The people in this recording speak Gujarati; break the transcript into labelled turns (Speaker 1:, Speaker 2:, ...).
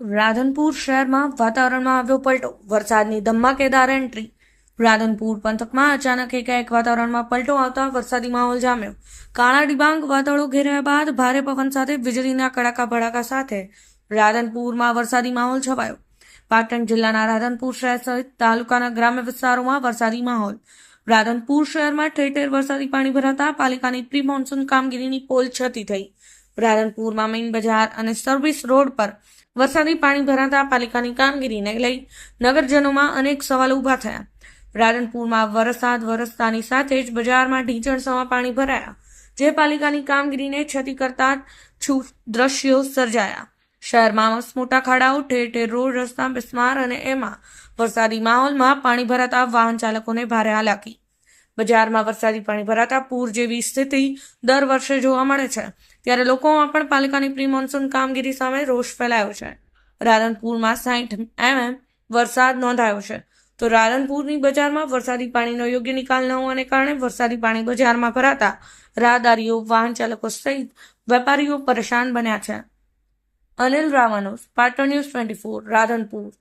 Speaker 1: રાધનપુર શહેરમાં વાતાવરણમાં આવ્યો પલટો. વરસાદની ધમાકેદાર એન્ટ્રી. રાધનપુર પંથકમાં અચાનક એકાએક વાતાવરણમાં પલટો આવતા વરસાદી માહોલ જામ્યો. કાળા ડિબાંગ વાદળો ઘેરાયા બાદ ભારે પવન સાથે વીજળીના કડાકા ભડાકા સાથે રાધનપુરમાં વરસાદી માહોલ છવાયો. પાટણ જિલ્લાના રાધનપુર શહેર સહિત તાલુકાના ગ્રામ્ય વિસ્તારોમાં વરસાદી માહોલ. રાધનપુર શહેરમાં ઠેર ઠેર વરસાદી પાણી ભરાતા પાલિકાની પ્રી મોન્સૂન કામગીરીની પોલ છતી થઈ. રાધનપુરમાં મેઇન બજાર અને સર્વિસ રોડ પર વરસાદી પાણી ભરાતા પાલિકાની કામગીરીને લઈ નગરજનોમાં અનેક સવાલો ઊભા થયા. રાધનપુરમાં વરસાદ વરસતાની સાથે જ બજારમાં ઢીંચણસમાં પાણી ભરાયા, જે પાલિકાની કામગીરીને ક્ષતિ કરતા દ્રશ્યો સર્જાયા. શહેરમાં મોટા ખાડાઓ, ઠેર ઠેર રોડ, રસ્તા, બિસ્માર અને એમાં વરસાદી માહોલમાં પાણી ભરાતા વાહન ચાલકોને ભારે હાલાકી. બજારમાં વરસાદી પાણી ભરાતા પૂર જેવી સ્થિતિ દર વર્ષે જોવા મળે છે. ત્યારે લોકોમાં પણ પાલિકાની પ્રી મોન્સૂન કામગીરી સામે રોષ ફેલાયો છે. રાધનપુરમાં સાઠ એમએમ વરસાદ નોંધાયો છે. તો રાધનપુરની બજારમાં વરસાદી પાણીનો યોગ્ય નિકાલ ન હોવાને કારણે વરસાદી પાણી બજારમાં ભરાતા રાહદારીઓ, વાહન ચાલકો સહિત વેપારીઓ પરેશાન બન્યા છે. Anil Ramanus Patan news twenty four, Radhanpur.